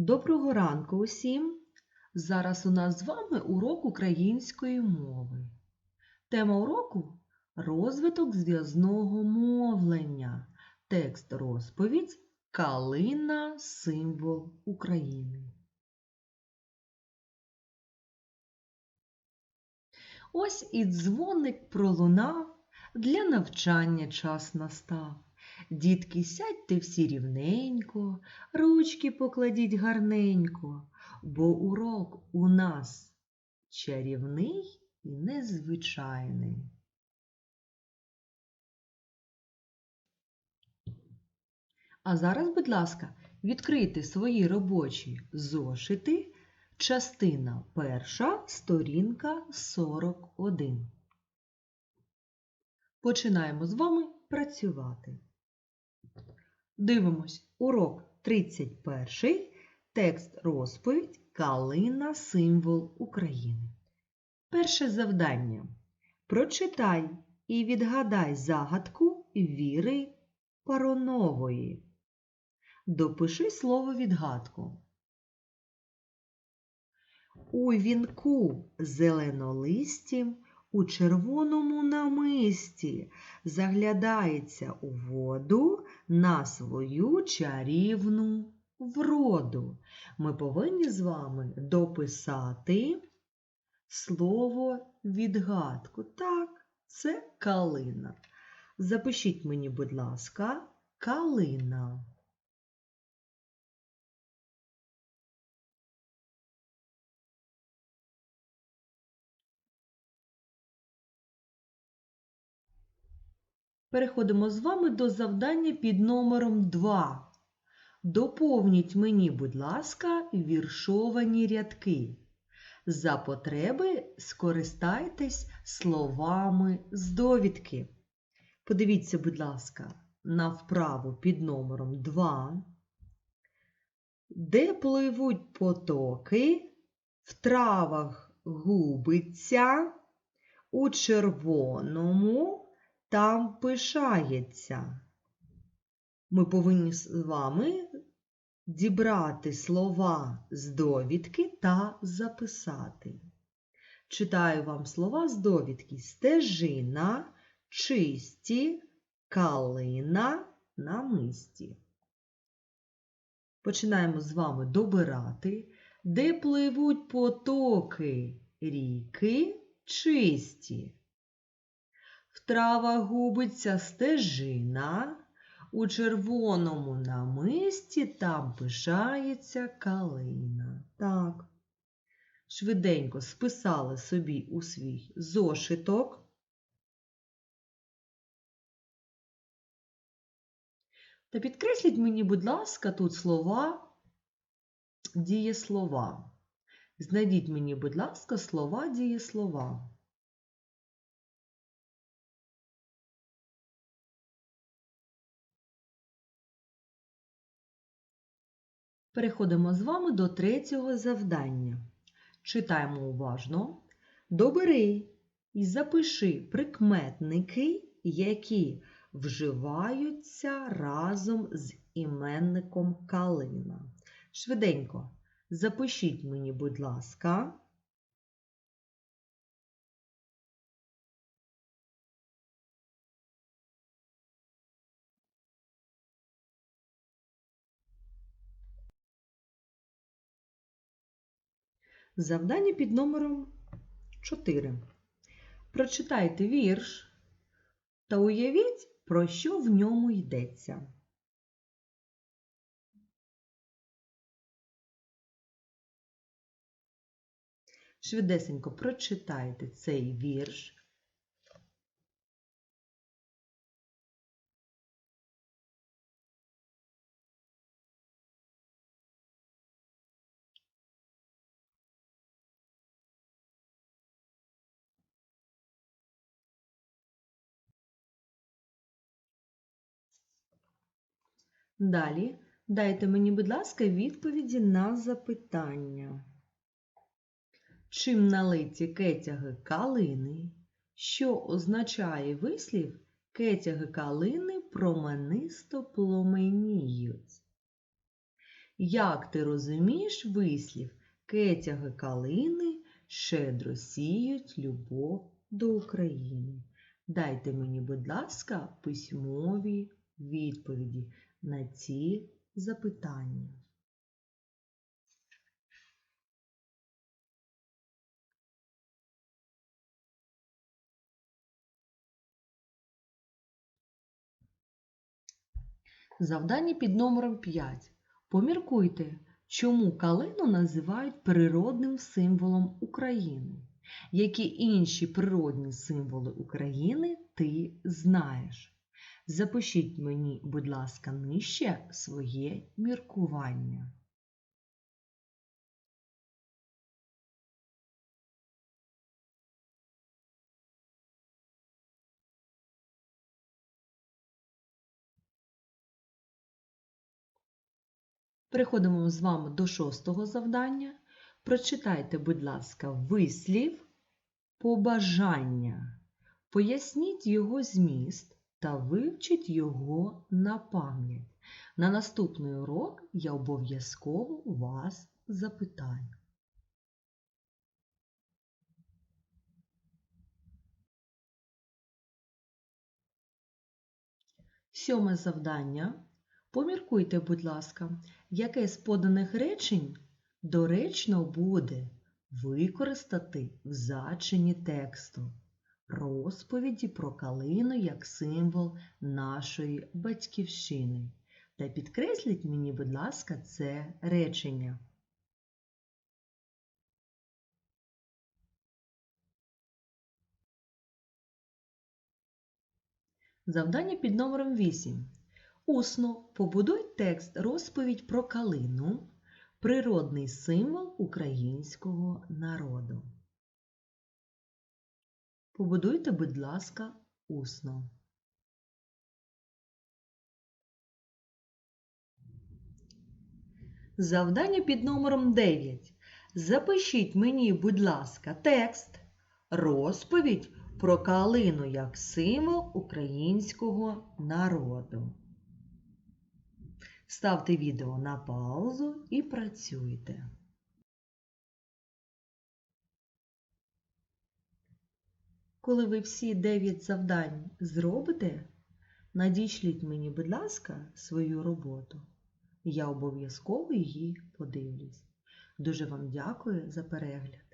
Доброго ранку усім! Зараз у нас з вами урок української мови. Тема уроку розвиток зв'язного мовлення. Текст розповідь Калина символ України. Ось і дзвоник пролунав, для навчання час настав. Дітки, сядьте всі рівненько, ручки покладіть гарненько, бо урок у нас чарівний і незвичайний. А зараз, будь ласка, відкрийте свої робочі зошити, частина перша, сторінка 41. Починаємо з вами працювати. Дивимось урок 31, текст розповідь Калина символ України. Перше завдання. Прочитай і відгадай загадку Віри Паронової. Допиши слово відгадку. У вінку зеленолистім у червоному намисті заглядається у воду на свою чарівну вроду. Ми повинні з вами дописати слово відгадку. Так, це калина. Запишіть мені, будь ласка, калина. Переходимо з вами до завдання під номером 2. Доповніть мені, будь ласка, віршовані рядки. За потреби скористайтесь словами з довідки. Подивіться, будь ласка, на вправу під номером 2. Де пливуть потоки, в травах губиться, у червоному там пишається. Ми повинні з вами дібрати слова з довідки та записати. Читаю вам слова з довідки стежина, чисті, калина, намисті. Починаємо з вами добирати, де пливуть потоки, ріки чисті. В травах губиться стежина, у червоному намисті там пишається калина. Так. Швиденько списали собі у свій зошиток. Та підкресліть мені, будь ласка, тут слова, дієслова. Знайдіть мені, будь ласка, слова дієслова. Переходимо з вами до третього завдання. Читаємо уважно. Добери і запиши прикметники, які вживаються разом з іменником калина. Швиденько запишіть мені, будь ласка. Завдання під номером 4. Прочитайте вірш та уявіть, про що в ньому йдеться. Швидесенько прочитайте цей вірш. Далі дайте мені, будь ласка, відповіді на запитання. Чим налиті кетяги калини? Що означає вислів кетяги калини променисто пломеніють? Як ти розумієш вислів кетяги калини щедро сіють любов до України? Дайте мені, будь ласка, письмові відповіді на ці запитання. Завдання під номером 5. Поміркуйте, чому калину називають природним символом України. Які інші природні символи України ти знаєш? Запишіть мені, будь ласка, нижче своє міркування. Переходимо з вами до шостого завдання. Прочитайте, будь ласка, вислів побажання. Поясніть його зміст та вивчіть його на пам'ять. На наступний урок я обов'язково вас запитаю. Сьоме завдання. Поміркуйте, будь ласка, яке з поданих речень доречно буде використати в зачині тексту розповіді про калину як символ нашої батьківщини. Та підкресліть мені, будь ласка, це речення. Завдання під номером 8. Усно побудуй текст розповідь про калину, природний символ українського народу. Побудуйте, будь ласка, усно. Завдання під номером 9. Запишіть мені, будь ласка, текст, розповідь про калину як символ українського народу. Ставте відео на паузу і працюйте. Коли ви всі 9 завдань зробите, надішліть мені, будь ласка, свою роботу. Я обов'язково її подивлюсь. Дуже вам дякую за перегляд.